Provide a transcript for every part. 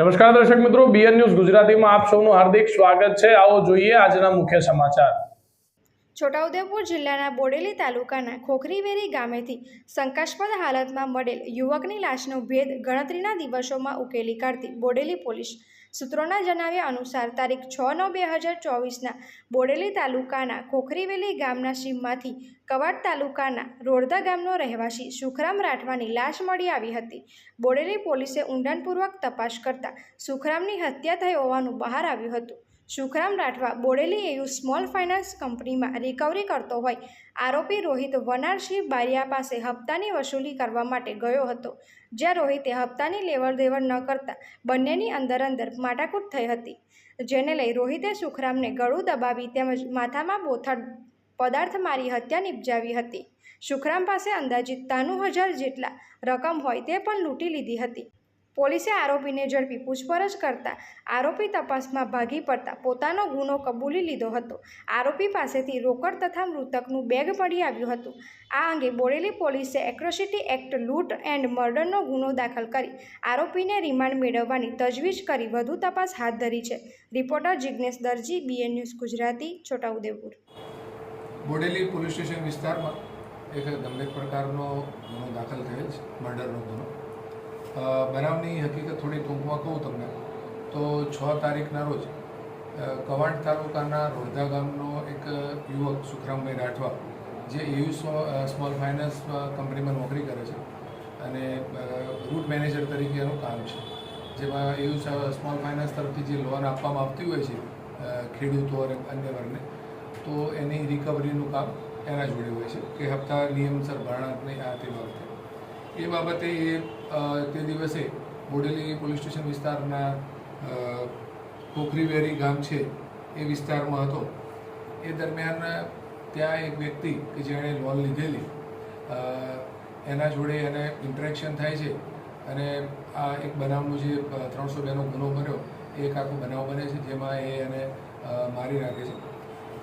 નમસ્કાર દર્શક મિત્રો બીએન ન્યૂઝ ગુજરાતીમાં આપ સૌનું હાર્દિક સ્વાગત છે. આવો જોઈએ આજના મુખ્ય સમાચાર. છોટાઉદેપુર જિલ્લાના બોડેલી તાલુકાના ખોખરીવેરી ગામેથી શંકાસ્પદ હાલતમાં મળેલ યુવકની લાશનો ભેદ ગણતરીના દિવસોમાં ઉકેલી કાઢતી બોડેલી પોલીસ સૂત્રોના જણાવ્યા અનુસાર તારીખ છ નવ બે હજાર ચોવીસના બોડેલી તાલુકાના ખોખરીવેલી ગામના સીમમાંથી કવાડ તાલુકાના રોડદા ગામનો રહેવાસી સુખરામ રાઠવાની લાશ મળી આવી હતી. બોડેલી પોલીસે ઊંડાણપૂર્વક તપાસ કરતા સુખરામની હત્યા થઈ હોવાનું બહાર આવ્યું હતું. Sukhram Rathwa Bodeli AU small finance કંપનીમાં રિકવરી કરતો હોય, આરોપી રોહિત વનારસિંહ બારિયા પાસે હપ્તાની વસૂલી કરવા માટે ગયો હતો, જ્યાં રોહિતે હપ્તાની લેવડ દેવડ ન કરતા બંનેની અંદર અંદર માટાકૂટ થઈ હતી, જેને લઈ રોહિતે સુખરામને ગળું દબાવી તેમજ માથામાં બોથડ પદાર્થ મારી હત્યા નિપજાવી હતી. સુખરામ પાસે અંદાજિત ત્રાણું હજાર જેટલા રકમ હોય તે પણ લૂંટી લીધી હતી. પોલીસે આરોપીને ઝડપી પૂછપરછ કરતા આરોપી તપાસમાં ભાગી પડતા પોતાનો ગુનો કબૂલી લીધો હતો. આરોપી પાસેથી રોકડ તથા મૃતકનું બેગ મળી આવ્યું હતું. આ અંગે બોડેલી પોલીસે એક્રોસિટી એક્ટ લૂંટ એન્ડ મર્ડરનો ગુનો દાખલ કરી આરોપીને રિમાન્ડ મેળવવાની તજવીજ કરી વધુ તપાસ હાથ ધરી છે. Reporter Jignesh Darji, BN news Gujarati, Chhotaudepur. Bodeli police station વિસ્તારમાં એક ગંભીર પ્રકારનો ગુનો દાખલ થયેલ છે, મર્ડરનો ગુનો. બનાવની હકીકત થોડી ટૂંકમાં કહું તમને. તો છ તારીખના રોજ કવાંટ તાલુકાના રોડધા ગામનો એક યુવક સુખરામભાઈ રાઠવા, જે એયુ સ્મોલ ફાઇનાન્સ કંપનીમાં નોકરી કરે છે અને રૂટ મેનેજર તરીકે એનું કામ છે. જેમાં એયુ સ્મોલ ફાઇનાન્સ તરફથી જે લોન આપવામાં આવતી હોય છે ખેડૂતો અને અન્ય વર્ગને તો એની રિકવરીનું કામ એના જોડે હોય છે. કે હપ્તા નિયમસર ભરણા નહીં આ તે બાબતે. એ બાબતે એ તે દિવસે બોડેલી પોલીસ સ્ટેશન વિસ્તારના કોખરીવેરી ગામ છે એ વિસ્તારમાં હતો. એ દરમિયાન ત્યાં એક વ્યક્તિ કે જેણે લોન લીધેલી એના જોડે એને ઇન્ટરેક્શન થાય છે અને આ એક બનાવનો જે ત્રણસો બેનો ગુનો બન્યો એ એક આખો બનાવ બને છે જેમાં એ એને મારી નાખે છે.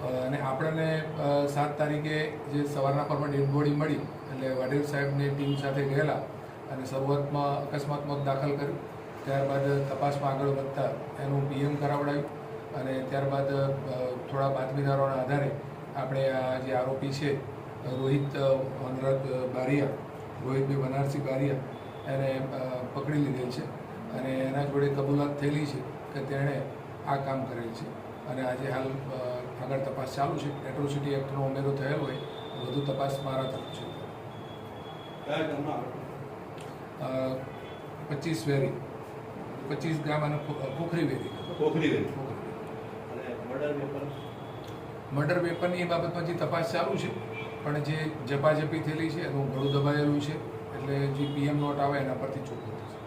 અને આપણને સાત તારીખે જે સવારના પરમાં ડેડ બોડી મળી એટલે વડીલ સાહેબની ટીમ સાથે ગયેલા અને શરૂઆતમાં અકસ્માત મોત દાખલ કર્યું. ત્યારબાદ તપાસમાં આગળ વધતા એનું પીએમ કરાવડાવ્યું અને ત્યારબાદ થોડા બાતમીદારોના આધારે આપણે આ જે આરોપી છે રોહિત અ, વનરાજ બારિયા રોહિતભાઈ વનારસિંહ બારિયા એને પકડી લીધેલ છે અને એના જોડે કબૂલાત થયેલી છે કે તેણે આ કામ કરેલ છે. અને આજે હાલ આગળ તપાસ ચાલુ છે. એટ્રોસિટી એક્ટનો ઉમેરો થયો હોય વધુ તપાસ મારા તરફ છે. પચીસ વેરી. પચીસ ગામ અને પોખરી વેરી. કોકરી વેરી. મર્ડર વેપન એ બાબતમાં જે તપાસ ચાલુ છે. પણ જે જપાજપી થયેલી છે એનું ગળું દબાયેલું છે. એટલે જે પીએમ નોટ આવે એના પરથી ચોખ્ખું થશે.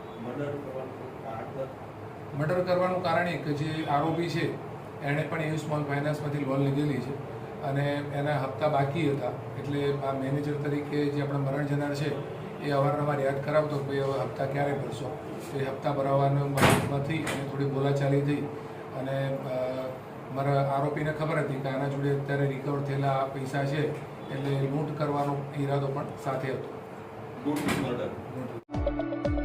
મર્ડર કરવાનું કારણ? એક એ કે જે આરોપી છે એણે પણ એવી સ્મોલ ફાઇનાન્સમાંથી લોન લીધેલી છે. અને એના હપ્તા બાકી હતા. એટલે આ મેનેજર તરીકે જે આપણા મરણ જનાર છે એ અવારનવાર યાદ કરાવતો કે ભાઈ હવે હપ્તા ક્યારે ભરશો? તો એ હપ્તા ભરાવવામાંથી અને થોડી બોલાચાલી થઈ અને મારા આરોપીને ખબર હતી કે આના જોડે અત્યારે રિકવર થયેલા આ પૈસા છે એટલે લૂંટ કરવાનો ઈરાદો પણ સાથે હતો. Good murder